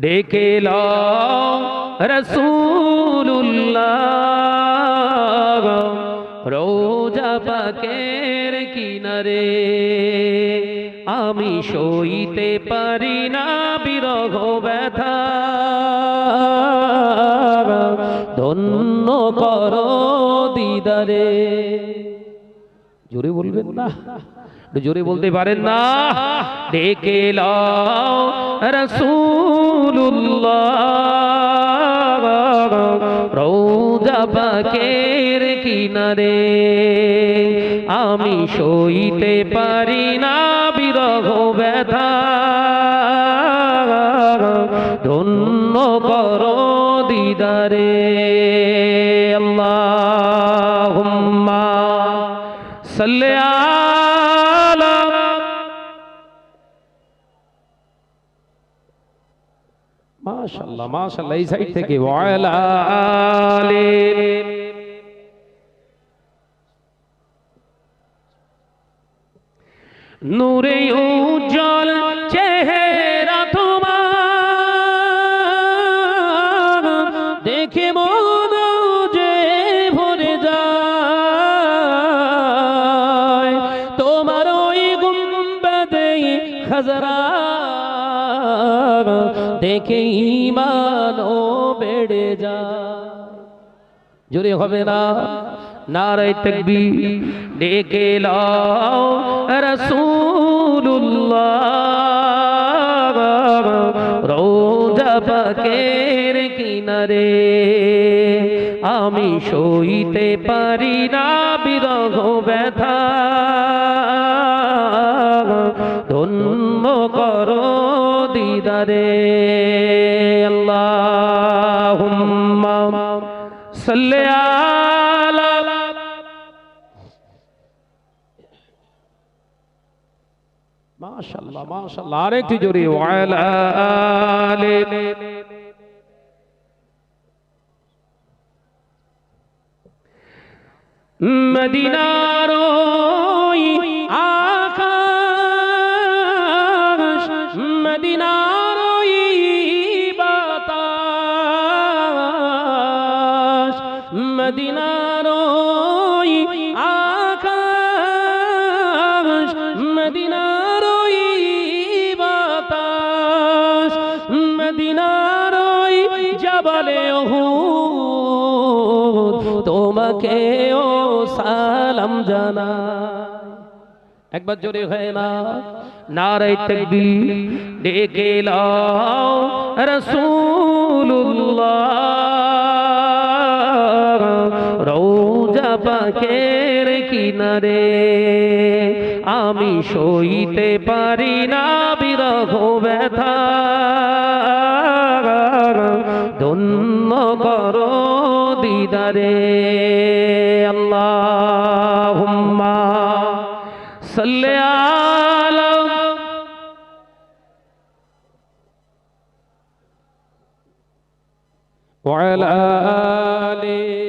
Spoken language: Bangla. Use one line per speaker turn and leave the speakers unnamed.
ডেকে রসুল্লাহ রোজা পাকের কিনারে। আমি সইতে পারি না বিরহ ব্যথা। ধন্য করো দিদারে। জোরে বলবেন না? জোরে বলতে পারেন না? ডেকে লাও রসুল্লাহ রোজা পাকের কিনারে। আমি সইতে পারি না বিরহ ব্যথা। ধন্য করো দিদারে। আল্লাহুম্মা সাল্লি আলা মাশাআল্লাহ মাশাআল্লাহ এই সাইড থেকে ওয়ালা আলি নূরে উজ্জ্বল খাজরা দেখে ইমানও বেড়ে যা জোরে হবে না? নারায় তকবি ডেকে লাও রসুল্লাহ রোজা পাকের কিনারে, আমি সইতে পারি না বিরহ ব্যথা। ما شاء الله ما شاء الله عليك تجري وعلى آلی মদিনার ওই আকাশ মদিনার বাতাস মদিনার ওই তোমাকে ও সালাম জানা একবার জোরে হয় না নারাই তকবি ডেকে লাও রসুল্লাহ পাকের কিনারে আমি সইতে পারি না বিরহ ব্যথা ধন্য করো দিদারে আল্লাহুম্মা সাল্লি আলা وعلى آله